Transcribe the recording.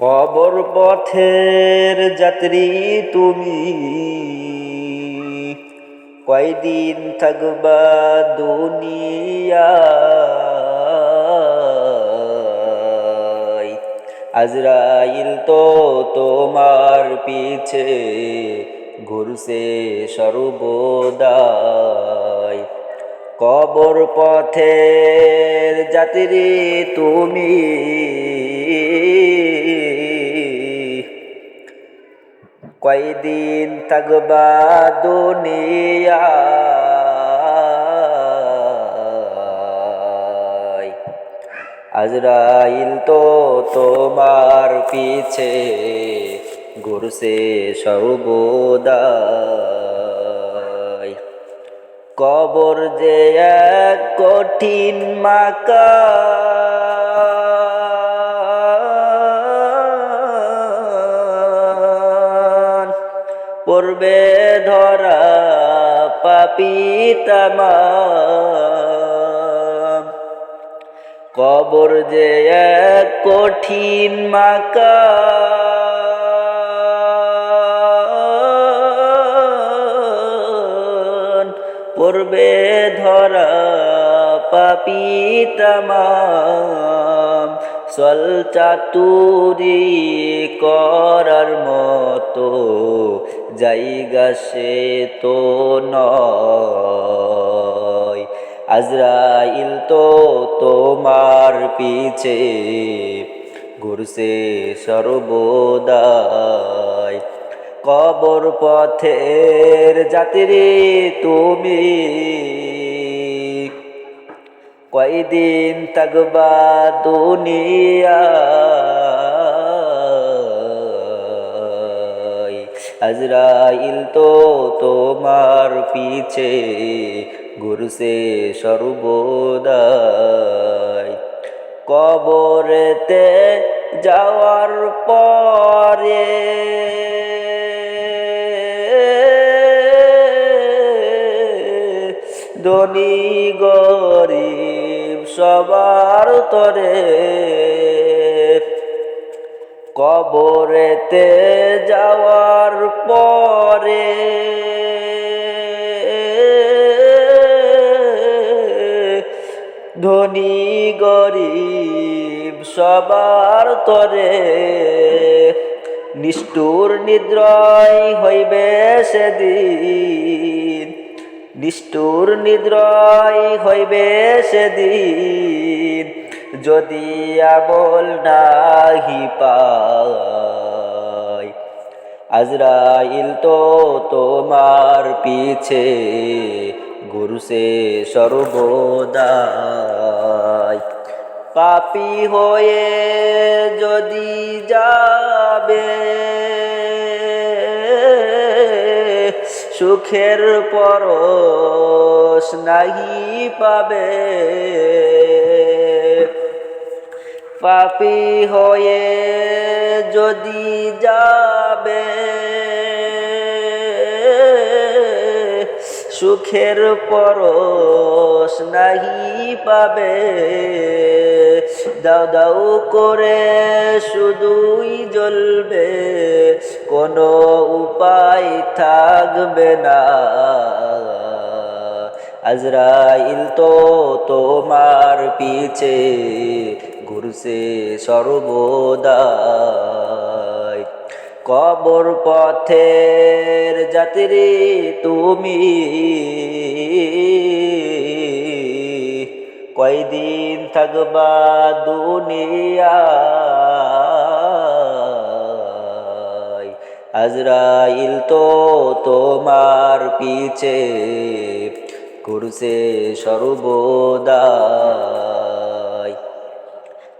কবর পথের যাত্রী তুমি। কয়দিন থাকবা দুনিয়া। আজরাইল তো তোমার পিছে ঘুরছে সর্বদায় কবর পথের যাত্রী তুমি। কয়দিন থাকবা দুনিয়া? আজরাইল তো তোমার পিছে ঘুরছে সর্বদাই। কবর যে এক কঠিন মাকা পূর্বে ধরা পাপি তামাম কবর যে এক কঠিন মাকা। পূর্বে ধরা পাপি সল চাতুরি করার মতো জায়গা সে তো নয়। আজরাইল তো তোমার পিছে, ঘুরছে সর্বদায় কবর পথের যাত্রী তুমি। কয়দিন থাকবা দুনিয়ায়? আজরাইল তো তোমার পিছে ঘুরছে সর্বদায় কবরেতে যাওয়ার পরে ধনী গরিব সবার তরে কবরেতে যাওয়ার পরে ধনী, গরিব সবার তরে নিষ্ঠুর নিদ্রয় হইবে সেদিন। নিষ্ঠুর নিদ্রয় হইবে সেদিন। যদি আমল নাহি পায় আজরাইল তো তোমার পিছে, গুরুসে সর্বদায় পাপি হয়ে যদি যাবে, সুখের পরশ নাহি পাবে। পাপি হয়ে যদি যাবে, সুখের পরশ নাহি পাবে। দাও দাও করে শুধুই জ্বলবে, কোনো উপায় থাকবে না। আজরাইল তো তোমার পিছে ঘুরছে সর্বদায় কবর পথের যাত্রী তুমি। কয়দিন থাকবা দুনিয়ায়? আজরাইল তো তোমার পিছে। ঘুরছে সর্বদায়